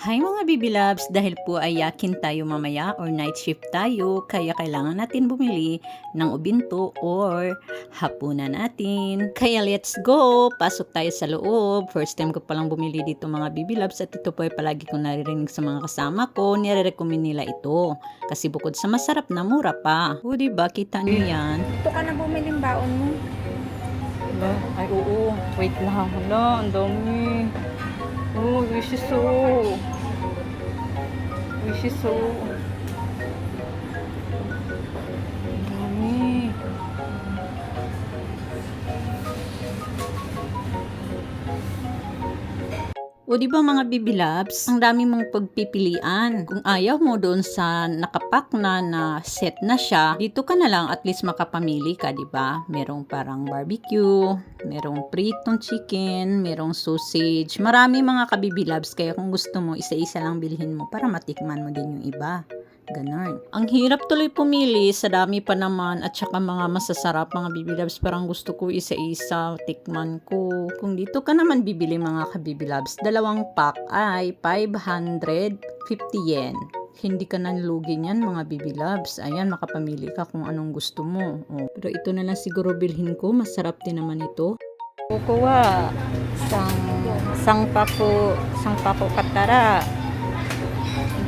Hi mga Bibi Loves, dahil po ay yakin tayo mamaya or night shift tayo, kaya kailangan natin bumili ng ubinto or hapunan natin. Kaya let's go! Pasok tayo sa loob. First time ko palang bumili dito mga Bibi Loves at ito po ay palagi kong naririnig sa mga kasama ko. Nire-recommend nila ito. Kasi bukod sa masarap na mura pa. O diba, kita niyo yan? Ito ka na bumiling baon mo. Hala, ay oo. Wait lang. Hala, ang dami. 너무 맛있어. 맛있어. O di ba mga Bibi Labs, ang dami mong pagpipilian. Kung ayaw mo doon sa nakapak na na set na siya, dito ka na lang at least makapamili ka, di ba? Merong parang barbecue, merong pritong chicken, merong sausage. Marami mga kabibi Labs, kaya kung gusto mo, isa-isa lang bilhin mo para matikman mo din yung iba. Ganon. Ang hirap tuloy pumili sa dami pa naman at saka mga masasarap mga bibi loves. Parang gusto ko isa-isa tikman ko. Kung dito ka naman bibili mga kabibi loves, dalawang pack ay 550 yen. Hindi ka nanlugi niyan mga bibi loves. Ayan, makapamili ka kung anong gusto mo. Oh. Pero ito na lang siguro bilhin ko. Masarap din naman ito. Kukuha sang sang pako sang pako katara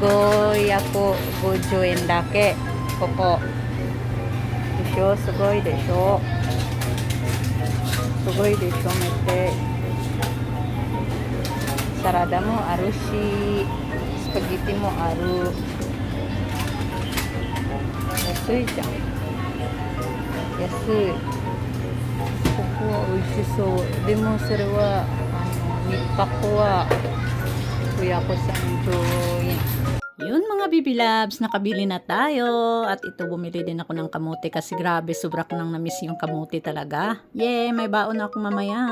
550円だけここでしょすごいでしょすごいでしょめってサラダもあるしスパゲティもある安いじゃん安いここは美味しそうでもそれはあの3箱は kuya ko sa enjoy. Yun mga Bibi Labs, nakabili na tayo. At ito bumili din ako ng kamote kasi grabe, sobra nang namiss yung kamote talaga. Yay, may baon ako mamaya.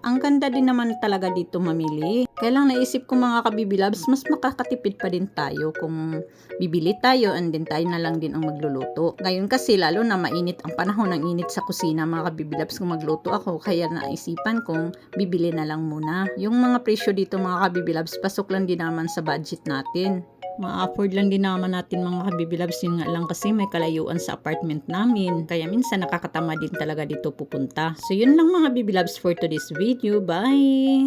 Ang ganda din naman talaga dito mamili. Kaya lang naisip ko mga kabibi Labs, mas makakatipid pa din tayo kung bibili tayo and then tayo na lang din ang magluluto. Ngayon kasi lalo na mainit ang panahon ng init sa kusina mga kabibi Labs kung magluto ako. Kaya naisipan kong bibili na lang muna. Yung mga presyo dito mga kabibi Labs, pasok lang din naman sa budget natin ma-afford lang din naman natin mga kabibilabs yun nga lang kasi may kalayuan sa apartment namin kaya minsan nakakatama din talaga dito pupunta so yun lang mga bibilabs for today's video bye